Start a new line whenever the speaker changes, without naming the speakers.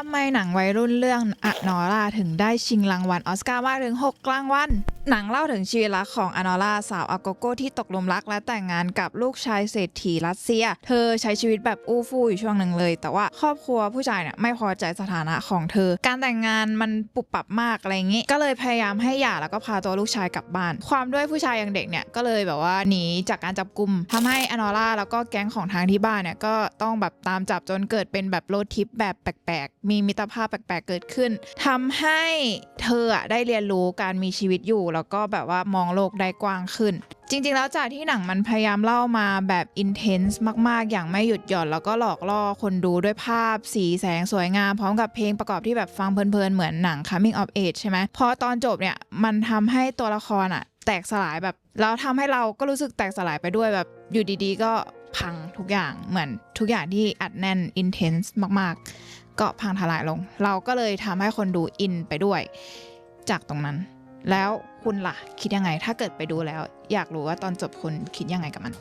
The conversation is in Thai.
ทำไมหนังวัยรุ่นเรื่องอนอร่าถึงได้ชิงรางวัลออสการ์มากถึง 6 รางวัล หนังเล่าถึงชีวิตรักของอนอร่าสาวอาโกโก้ที่ตกหลุมรักและแต่งงานกับลูกชายเศรษฐีรัสเซีย เธอใช้ชีวิตแบบอู้ฟู่อยู่ช่วงหนึ่งเลย แต่ว่าครอบครัวผู้ชายเนี่ยไม่พอใจสถานะของเธอ การแต่งงานมันปุบปับมากอะไรอย่างงี้ ก็เลยพยายามให้หย่าแล้วก็พาตัวลูกชายกลับบ้าน ความด้วยผู้ชายยังเด็กเนี่ยก็เลยแบบว่าหนีจากการจับกลุ่มทำให้อนอร่าแล้วก็แก๊งของทางที่บ้านเนี่ยก็ต้องแบบตามจับจนเกิดเป็นแบบโรดทริปแบบแปลกๆมีมิตรภาพแปลกๆเกิดขึ้นทำให้เธอได้เรียนรู้การมีชีวิตอยู่ แล้วก็แบบว่ามองโลกได้กว้างขึ้น จริง ๆ แล้วจากที่หนังมันพยายามเล่ามาแบบอินเทนส์มาก ๆ อย่างไม่หยุดหย่อน แล้วก็หลอกล่อคนดูด้วยภาพสีแสงสวยงาม พร้อมกับเพลงประกอบที่แบบฟังเพลินๆ เหมือนหนัง coming of age ใช่ไหมพอตอนจบเนี่ยมันทำให้ตัวละครอะแตกสลายแบบแล้วทำให้เราก็รู้สึกแตกสลายไปด้วยแบบอยู่ดีๆ ก็พังทุกอย่างเหมือนทุกอย่างที่อัดแน่นอินเทนส์มากๆ ก็พังทลายลง เราก็เลยทำให้คนดูอินไปด้วย จากตรงนั้น แล้วคุณล่ะคิดยังไง ถ้าเกิดไปดูแล้ว อยากรู้ว่าตอนจบคุณคิดยังไงกับมัน